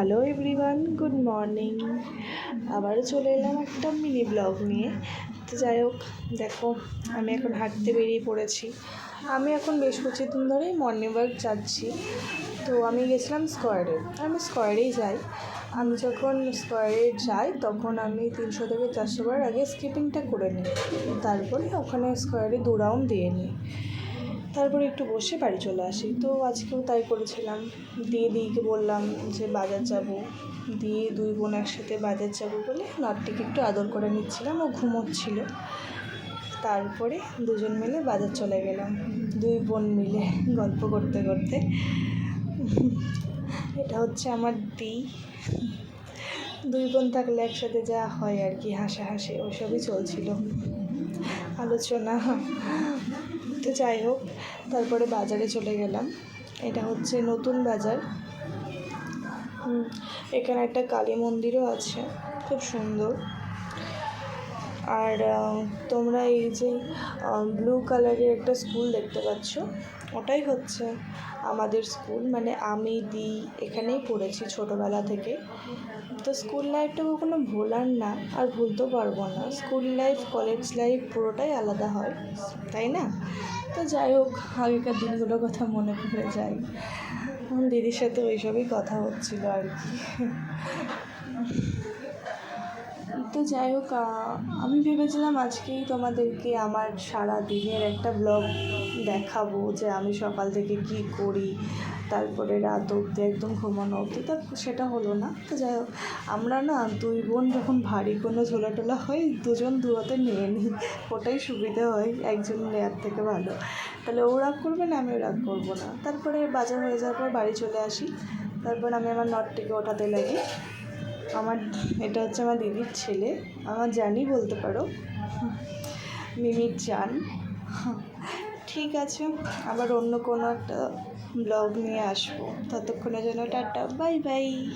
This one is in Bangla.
হ্যালো এভরিওয়ান গুড মর্নিং আবারও চলে এলাম একটা মিনি ব্লগ নিয়ে। তো যাই হোক, দেখো, আমি এখন হাঁটতে বেরিয়ে পড়েছি। আমি এখন বেশ কিছুদিন ধরেই মর্নিং ওয়াক যাচ্ছি। তো আমি গেছিলাম স্কোয়ারে আমি স্কোয়ারেই যাই। আমি যখন স্কোয়ারে যাই, তখন আমি তিনশো থেকে চারশো বার আগে স্কিপিংটা করে নিই। তারপরে ওখানে স্কোয়ারে দু রাউন্ড দিয়ে নিই। তারপরে একটু বসে বাড়ি চলে আসি। তো আজকেও তাই করেছিলাম। দিয়ে দিকে বললাম যে, বাজার যাব। দিয়ে দুই বোন একসাথে বাজার যাব বলে নটটিকে একটু আদর করে নিচ্ছিলাম। ও ঘুমোচ্ছিল। তারপরে দুজন মিলে বাজার চলে গেলাম। দুই বোন মিলে গল্প করতে করতে। এটা হচ্ছে আমার দি দুই বোন থাকলে একসাথে যা হয় আর কি, হাসাহাসি ওইসবই চলছিল। আলোচনা। তো যাই হোক, তারপরে বাজারে চলে গেলাম। এটা হচ্ছে নতুন বাজার। এখানে একটা কালী মন্দিরও আছে, খুব সুন্দর। আর তোমরা এই যে ব্লু কালারের একটা স্কুল দেখতে পাচ্ছ, ওটাই হচ্ছে আমাদের স্কুল মানে আমি, দি এখানেই পড়েছি ছোটোবেলা থেকে। তো স্কুল লাইফটা কখনো ভোলার না, আর ভুলতেও পারব না। স্কুল লাইফ কলেজ লাইফ পুরোটাই আলাদা হয়, তাই না? তো যাই হোক, আগেকার দিনগুলোর কথা মনে পড়ে যায়। দিদির সাথে ওইসবই কথা হচ্ছিল আর কি। তো যাই হোক আমি ভেবেছিলাম আজকেই তোমাদেরকে আমার সারা দিনের একটা ব্লগ দেখাবো যে আমি সকাল থেকে কী করি, তারপরে রাত অবধি একদম ঘুমানো অবধি। তা সেটা হলো না। তো যাই হোক, আমরা না দুই বোন যখন ভারী কোনো ঝোলা টোলা হয় দুজন দুয়াতে নিয়ে নিই। ওটাই সুবিধা হয়, একজন নেয়ার থেকে ভালো। তাহলে ও রাগ করবে না, আমিও রাগ করব না। তারপরে বাজার হয়ে যাওয়ার পর বাড়ি চলে আসি। তারপর আমি আমার নটটিকে ওঠাতে লাগি আমার, এটা হচ্ছে আমার দিদির ছেলে। আমার জানি বলতে পারো। মিমির জান। ঠিক আছে, আবার অন্য কোনো একটা ব্লগ নিয়ে আসব। ততক্ষণের জন্য টাটা, বাই বাই।